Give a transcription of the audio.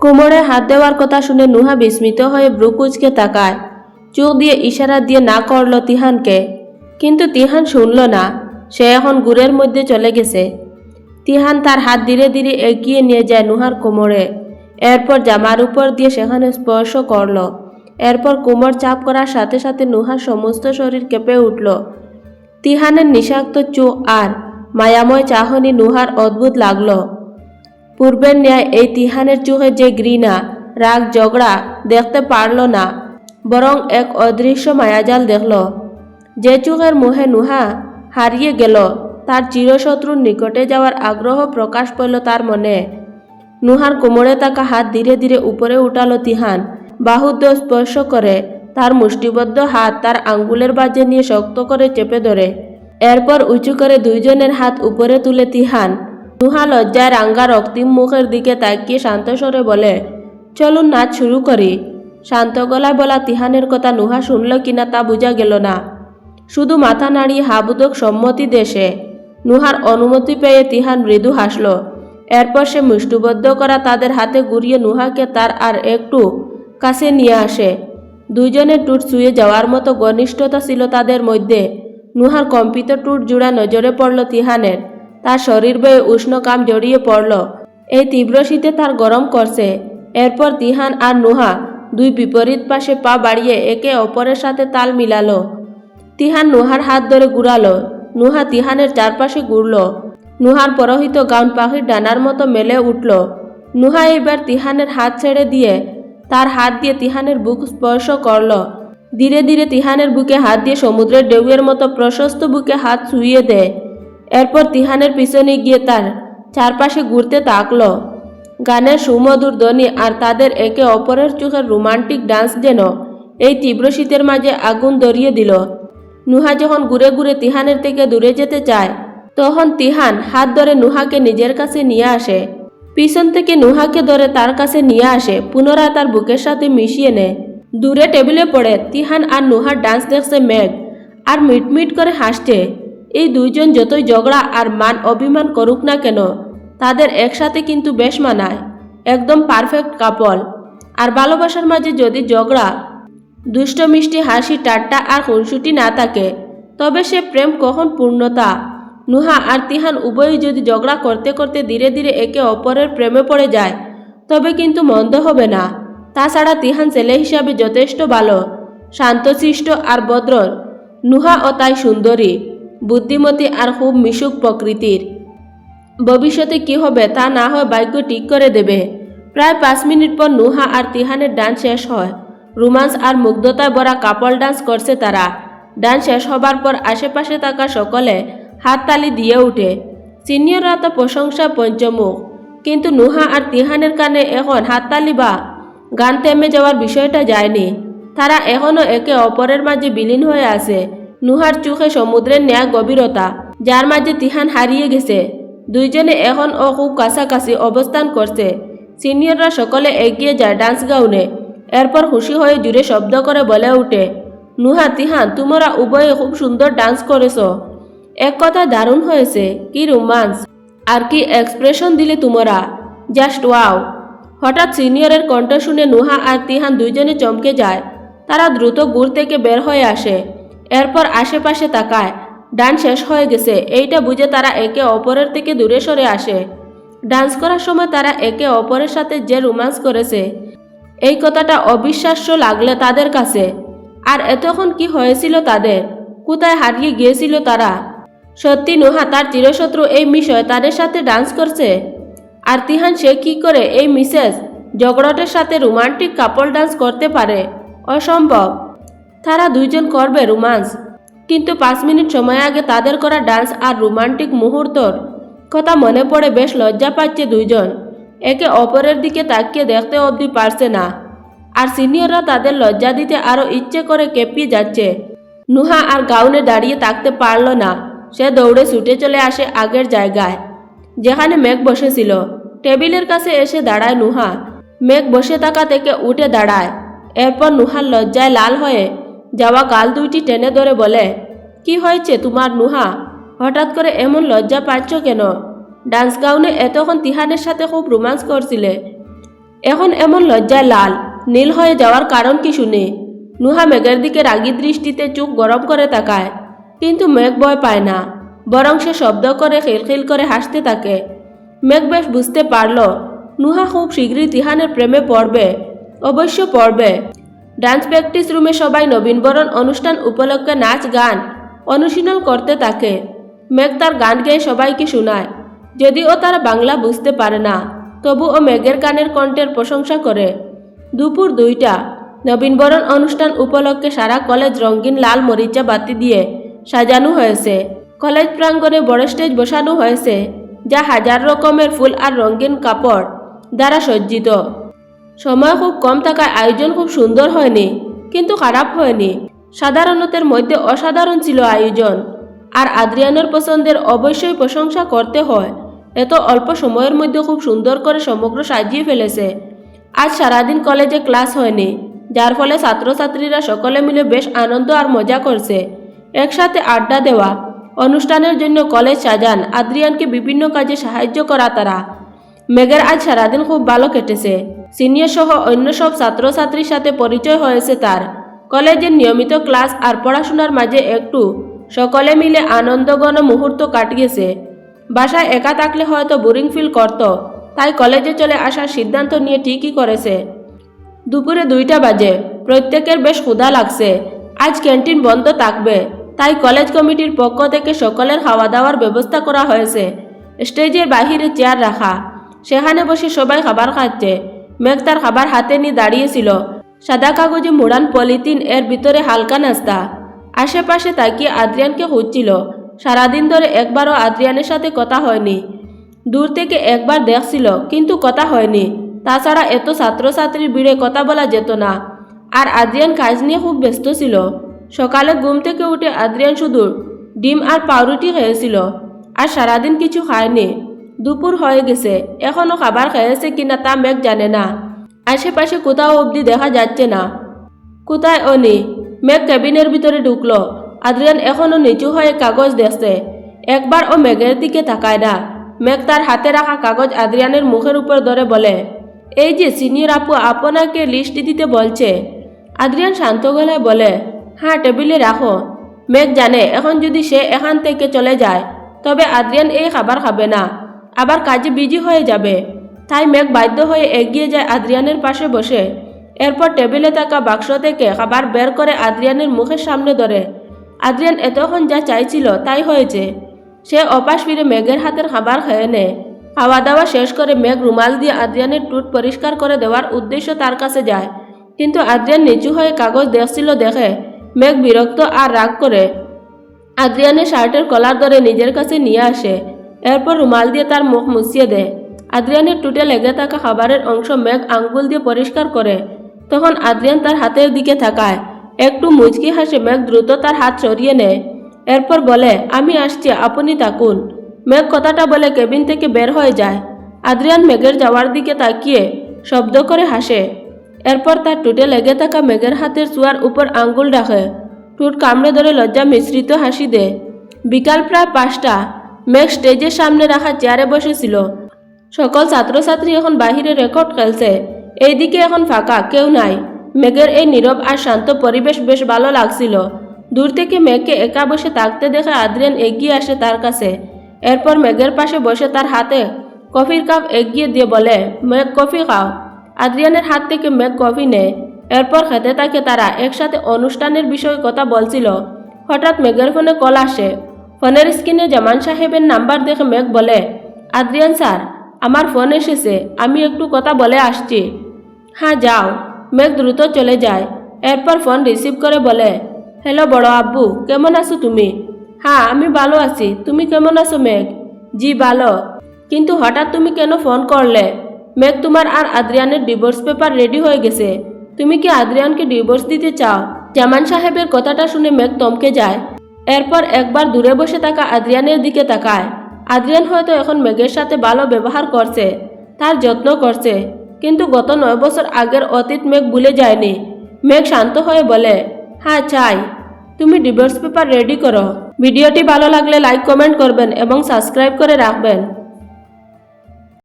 কোমরে হাত দেওয়ার কথা শুনে নুহা বিস্মিত হয়ে ব্রুকুচকে তাকায়। চোখ দিয়ে ইশারা দিয়ে না করল তিহানকে। কিন্তু তিহান শুনল না। সে এখন গুড়ের মধ্যে চলে গেছে। তিহান তার হাত ধীরে ধীরে এগিয়ে নিয়ে যায় নুহার কোমরে। এরপর জামার উপর দিয়ে সেখানে স্পর্শ করল। এরপর কোমর চাপ করার সাথে সাথে নুহার সমস্ত শরীর কেঁপে উঠল। তিহানের নিষাক্ত চোখ আর মায়াময় চাহনি নুহার অদ্ভুত লাগল। পূর্বের ন্যায় এই তিহানের চোখে যে ঘৃণা, রাগ, ঝগড়া দেখতে পারল না, বরং এক অদৃশ্য মায়াজাল দেখল। যে চোখের মুহে নুহা হারিয়ে গেল, তার চিরশত্রুর নিকটে যাওয়ার আগ্রহ প্রকাশ পেল তার মনে। নুহার কোমরে তাকা হাত ধীরে ধীরে উপরে উঠালো তিহান। বাহুদ্য স্পর্শ করে তার মুষ্টিবদ্ধ হাত তার আঙ্গুলের বাজে নিয়ে শক্ত করে চেপে ধরে। এরপর উঁচু করে দুইজনের হাত উপরে তুলে তিহান নুহা লজ্জায় রাঙ্গার অক্তিম মুখের দিকে তাকিয়ে শান্ত স্বরে বলে, চলুন নাচ শুরু করি। শান্ত গলায় বলা তিহানের কথা নুহা শুনল কিনা তা বোঝা গেল না। শুধু মাথা নাড়িয়ে হাবুদক সম্মতি দেশে নুহার অনুমতি পেয়ে তিহান মৃদু হাসল। এরপর সে মুষ্টিবদ্ধ করা তাদের হাতে ঘুরিয়ে নুহাকে তার আর একটু কাছে নিয়ে আসে। দুইজনের টুট শুয়ে যাওয়ার মতো ঘনিষ্ঠতা ছিল তাদের মধ্যে। নুহার কম্পিত টুট জুড়া নজরে পড়ল তিহানের। তার শরীর বেয়ে উষ্ণ কাম জড়িয়ে পড়ল। এই তীব্র শীতে তার গরম করছে। এরপর তিহান আর নুহা দুই বিপরীত পাশে পা বাড়িয়ে একে অপরের সাথে তাল মিলালো। তিহান নুহার হাত ধরে ঘুরালো। নুহা তিহানের চারপাশে ঘুরল। নুহার পরহিত গাউন পাখির ডানার মতো মেলে উঠল। নুহা এবার তিহানের হাত ছেড়ে দিয়ে তার হাত দিয়ে তিহানের বুক স্পর্শ করল। ধীরে ধীরে তিহানের বুকে হাত দিয়ে সমুদ্রের ঢেউয়ের মতো প্রশস্ত বুকে হাত ছুঁয়ে দেয়। এরপর তিহানের পিছনে গিয়ে তার চারপাশে ঘুরতে তাকল। গানের সুমধুর ধ্বনি আর তাদের একে অপরের চোখের রোমান্টিক ডান্স যেন এই তীব্র শীতের মাঝে আগুন ধরিয়ে দিল। নুহা যখন ঘুরে ঘুরে তিহানের থেকে দূরে যেতে চায়, তখন তিহান হাত ধরে নুহাকে নিজের কাছে নিয়ে আসে। পিছন থেকে নুহাকে ধরে তার কাছে নিয়ে আসে, পুনরায় তার বুকের সাথে মিশিয়ে নেয়। দূরে টেবিলে পড়ে তিহান আর নুহার ডান্স দেখছে মেঘ, আর মিটমিট করে হাসছে। এই দুইজন যতই ঝগড়া আর মান অভিমান করুক না কেন, তাদের একসাথে কিন্তু বেশ মানায়, একদম পারফেক্ট কাপল আর ভালোবাসার মাঝে যদি ঝগড়া, দুষ্ট মিষ্টি হাসি, টাট্টা আর খুনসুটি না থাকে, তবে সে প্রেম কখন পূর্ণতা? নুহা আর তিহান উভয়ই যদি ঝগড়া করতে করতে ধীরে ধীরে একে অপরের প্রেমে পড়ে যায়, তবে কিন্তু মন্দ হবে না। তাছাড়া তিহান ছেলে হিসাবে যথেষ্ট ভালো, শান্তশিষ্ট আর ভদ্র নুহা ও তাই সুন্দরী। বুদ্ধিমতী আর খুব মিশুক প্রকৃতির। ভবিষ্যতে কি হবে তা না হয় ভাগ্য ঠিক করে দেবে। প্রায় পাঁচ মিনিট পর নুহা আর তিহানের ডান্স শেষ হয়। রোমান্স আর মুগ্ধতায় ভরা কাপল ডান্স করছে তারা। ডান্স শেষ হবার পর আশেপাশে থাকা সকলে হাততালি দিয়ে ওঠে। সিনিয়ররা তো প্রশংসা পঞ্চমুখ। কিন্তু নুহা আর তিহানের কানে এখন হাততালি বা গান থেমে যাওয়ার বিষয়টা যায়নি। তারা এখনও একে অপরের মাঝে বিলীন হয়ে আছে। নুহার চোখে সমুদ্রের ন্যায় গভীরতা যার মাঝে তিহান হারিয়ে গেছে। দুইজনে এখন ও খুব কাছাকাছি অবস্থান করছে সিনিয়ররা সকলে এগিয়ে যায় ডান্স গাউনে এরপর খুশি হয়ে জুড়ে শব্দ করে বলে উঠে, নুহা, তিহান, তোমরা উভয়ে খুব সুন্দর ডান্স করেছ এক কথা দারুণ হয়েছে কি রোমান্স আর কি এক্সপ্রেশন দিলে তোমরা। জাস্ট ওয়াও হঠাৎ সিনিয়রের কণ্ঠ শুনে নুহা আর তিহান দুইজনে চমকে যায়। তারা দ্রুত গুড় থেকে বের হয়ে আসে। এরপর আশেপাশে তাকায়। ডান্স শেষ হয়ে গেছে। এইটা বুঝে তারা একে অপরের থেকে দূরে সরে আসে। ডান্স করার সময় তারা একে অপরের সাথে যে রোমান্স করেছে, এই কথাটা অবিশ্বাস্য লাগলে তাদের কাছে। আর এতক্ষণ কি হয়েছিল তাদের? কোথায় হারিয়ে গিয়েছিল তারা? সত্যি নুহা, তার চিরশত্রু এই মিশয় তাদের সাথে ডান্স করছে? আর তিহান, সে কি করে এই মিসেস জগড়টের সাথে রোমান্টিক কাপল ডান্স করতে পারে? অসম্ভব। তারা দুইজন করবে রোমান্স। কিন্তু পাঁচ মিনিট সময় আগে তাদের করা ডান্স আর রোমান্টিক মুহূর্তর কথা মনে পড়ে বেশ লজ্জা পাচ্ছে দুইজন। একে অপরের দিকে তাকিয়ে দেখতে অবধি পারছে না। আর সিনিয়ররা তাদের লজ্জা দিতে আরও ইচ্ছে করে কেঁপিয়ে যাচ্ছে। নুহা আর গাউনে দাঁড়িয়ে থাকতে পারল না। সে দৌড়ে ছুটে চলে আসে আগের জায়গায়, যেখানে মেঘ বসেছিল। টেবিলের কাছে এসে দাঁড়ায় নুহা। মেঘ বসে থাকা থেকে উঠে দাঁড়ায়। এরপর নুহার লজ্জায় লাল হয়ে যাওয়া গাল দুইটি টেনে ধরে বলে, কি হয়েছে তোমার নুহা? হঠাৎ করে এমন লজ্জা পাচ্ছ কেন? ডান্স গাউনে এতক্ষণ তিহানের সাথে খুব রোমান্স করছিলে। এখন এমন লজ্জায় লাল, নীল হয়ে যাওয়ার কারণ কি শুনে? নুহা মেঘের দিকে রাগী দৃষ্টিতে চোখ গরম করে তাকায়। কিন্তু মেঘ ভয় পায় না, বরং সে শব্দ করে, খিলখিল করে হাসতে থাকে। মেঘ বেশ বুঝতে পারল, নুহা খুব শীঘ্রই তিহানের প্রেমে পড়বে, অবশ্য পড়বে। ডান্স প্র্যাকটিস রুমে সবাই নবীনবরণ অনুষ্ঠান, উপলক্ষে, নাচ, গান অনুশীলন করতে থাকে। মেঘ তার গান গেয়ে সবাইকে শোনায়। যদিও তারা বাংলা বুঝতে পারে না তবু ও মেঘের গানের কণ্ঠের প্রশংসা করে। দুপুর দুইটা নবীনবরণ অনুষ্ঠান, উপলক্ষে সারা কলেজ রঙিন লাল মরিচা বাতি দিয়ে সাজানো হয়েছে। কলেজ প্রাঙ্গণে বড় স্টেজ বসানো হয়েছে, যা হাজার রকমের ফুল আর রঙিন কাপড় দ্বারা সজ্জিত। সময় খুব কম থাকায় আয়োজন খুব সুন্দর হয়নি, কিন্তু খারাপ হয়নি। সাধারণতের মধ্যে অসাধারণ ছিল আয়োজন। আর আদ্রিয়ানের পছন্দের অবশ্যই প্রশংসা করতে হয়। এত অল্প সময়ের মধ্যে খুব সুন্দর করে সমগ্র সাজিয়ে ফেলেছে। আজ সারাদিন কলেজে ক্লাস হয়নি, যার ফলে ছাত্রছাত্রীরা সকলে মিলে বেশ আনন্দ আর মজা করছে। একসাথে আড্ডা দেওয়া, অনুষ্ঠানের জন্য কলেজ সাজান, আদ্রিয়ানকে বিভিন্ন কাজে সাহায্য করা তারা। মেঘের আজ সারাদিন খুব ভালো কেটেছে। সিনিয়র সহ অন্য সব ছাত্রছাত্রীর সাথে পরিচয় হয়েছে তার। কলেজের নিয়মিত ক্লাস আর পড়াশোনার মাঝে একটু সকলে মিলে আনন্দঘন মুহূর্ত কাটিয়েছে। বাসায় একা থাকলে হয়তো বোরিং ফিল করত, তাই কলেজে চলে আসার সিদ্ধান্ত নিয়ে ঠিকই করেছে। দুপুরে দুইটা বাজে, প্রত্যেকের বেশ ক্ষুধা লাগছে। আজ ক্যান্টিন বন্ধ থাকবে, তাই কলেজ কমিটির পক্ষ থেকে সকলের খাওয়া দাওয়ার ব্যবস্থা করা হয়েছে। স্টেজের বাহিরে চেয়ার রাখা, সেখানে বসে সবাই খাবার খাচ্ছে। মেঘ তার খাবার হাতে নিয়ে দাঁড়িয়েছিল। সাদা কাগজে মোড়ান পলিথিন এর ভিতরে হালকা নাস্তা। আশেপাশে তাকিয়ে আদ্রিয়ানকে খুঁজছিল। সারাদিন ধরে একবারও আদ্রিয়ানের সাথে কথা হয়নি। দূর থেকে একবার দেখছিল, কিন্তু কথা হয়নি। তাছাড়া এত ছাত্রছাত্রীর ভিড়ে কথা বলা যেত না। আর আদ্রিয়ান কাজ নিয়ে খুব ব্যস্ত ছিল। সকালে ঘুম থেকে উঠে আদ্রিয়ান শুধু ডিম আর পাউরুটি খেয়েছিল। আর সারাদিন কিছু খায়নি। দুপুর হয়ে গেছে। এখনও খাবার খেয়েছে কিনা তা মেঘ জানে না। আশেপাশে কোথাও অবধি দেখা যাচ্ছে না। কোথায় অনি, মেঘ কেবিনের ভিতরে ঢুকলো। আদ্রিয়ান এখনও নিচু হয়ে কাগজ দেখছে। একবার ও মেঘের দিকে তাকায় না। মেঘ তার হাতে রাখা কাগজ আদ্রিয়ানের মুখের উপর ধরে বলে, এই যে সিনিয়র আপু আপনাকে লিস্ট দিতে বলছে। আদ্রিয়ান শান্ত গলায় বলে হ্যাঁ টেবিলে রাখো মেঘ জানে, এখন যদি সে এখান থেকে চলে যায়, তবে আদ্রিয়ান এই খাবার খাবে না। আবার কাজে বিজি হয়ে যাবে। তাই মেঘ বাধ্য হয়ে এগিয়ে যায় আদ্রিয়ানের পাশে বসে। এরপর টেবিলে থাকা বাক্স থেকে খাবার বের করে আদ্রিয়ানের মুখের সামনে ধরে। আদ্রিয়ান এতক্ষণ যা চাইছিল তাই হয়েছে। সে অপাশ ফিরে মেঘের হাতের খাবার খেয়ে নেয় খাওয়া দাওয়া শেষ করে মেঘ রুমাল দিয়ে আদ্রিয়ানের টুট পরিষ্কার করে দেওয়ার উদ্দেশ্য তার কাছে যায়। কিন্তু আদ্রিয়ান নিচু হয়ে কাগজ দেখছিল দেখে মেঘ বিরক্ত আর রাগ করে। আদ্রিয়ানের শার্টের কলার ধরে নিজের কাছে নিয়ে আসে। এরপর রুমাল দিয়ে তার মুখ মুছিয়ে দেয়। আদ্রিয়ানের টুটে লেগে থাকা খাবারের অংশ মেঘ আঙ্গুল দিয়ে পরিষ্কার করে। তখন আদ্রিয়ান তার হাতের দিকে থাকায় একটু মুচকি হাসে মেঘ দ্রুত তার হাত সরিয়ে নেয়। এরপর বলে, আমি আসছি, আপনি তাকুন মেঘ কথাটা বলে কেবিন থেকে বের হয়ে যায়। আদ্রিয়ান মেঘের যাওয়ার দিকে তাকিয়ে শব্দ করে হাসে। এরপর তার টুটে লেগে থাকা মেঘের হাতের চুয়ার উপর আঙ্গুল রাখে। টুট কামড়ে ধরে লজ্জা মিশ্রিত হাসি দেয়। বিকাল প্রায় পাঁচটা। মেঘ স্টেজের সামনে রাখা চেয়ারে বসেছিল। সকল ছাত্রছাত্রী এখন বাহিরে রেকর্ড খেলছে। এইদিকে এখন ফাঁকা, কেউ নাই। মেঘের এই নীরব আর শান্ত পরিবেশ বেশ ভালো লাগছিল। দূর থেকে মেঘকে একা বসে থাকতে দেখে আদ্রিয়ান এগিয়ে আসে তার কাছে। এরপর মেঘের পাশে বসে তার হাতে কফির কাপ এগিয়ে দিয়ে বলে, মেঘ, কফি খাও। আদ্রিয়ানের হাত থেকে মেঘ কফি নেয়। এরপর খেতে থাকে তারা একসাথে অনুষ্ঠানের বিষয়ে কথা বলছিল। হঠাৎ মেঘের ফোনে কল আসে। ফোনের স্ক্রিনে জামান সাহেবের নাম্বার দেখে মেঘ বলে, আদ্রিয়ান স্যার, আমার ফোন এসেছে, আমি একটু কথা বলে আসছি। হ্যাঁ যাও। মেঘ দ্রুত চলে যায়। এরপর ফোন রিসিভ করে বলে, হ্যালো বড় আব্বু, কেমন আছো তুমি? হ্যাঁ আমি ভালো আছি। তুমি কেমন আছো মেঘ? জি, ভালো। কিন্তু হঠাৎ তুমি কেন ফোন করলে? মেঘ, তোমার আর আদ্রিয়ানের ডিভোর্স পেপার রেডি হয়ে গেছে। তুমি কি আদ্রিয়ানকে ডিভোর্স দিতে চাও? জামান সাহেবের কথাটা শুনে মেঘ তমকে যায়। এরপর একবার দূরে বসে থাকা আদ্রিয়ানের দিকে তাকায়। আদ্রিয়ান হয়তো এখন মেঘের সাথে ভালো ব্যবহার করছে, তার যত্ন করছে, কিন্তু গত নয় বছর আগের অতীত মেঘ ভুলে যায়নি। মেঘ শান্ত হয়ে বলে হ্যাঁ চাই। তুমি ডিভোর্স পেপার রেডি করো। ভিডিওটি ভালো লাগলে লাইক, কমেন্ট করবেন এবং সাবস্ক্রাইব করে রাখবেন।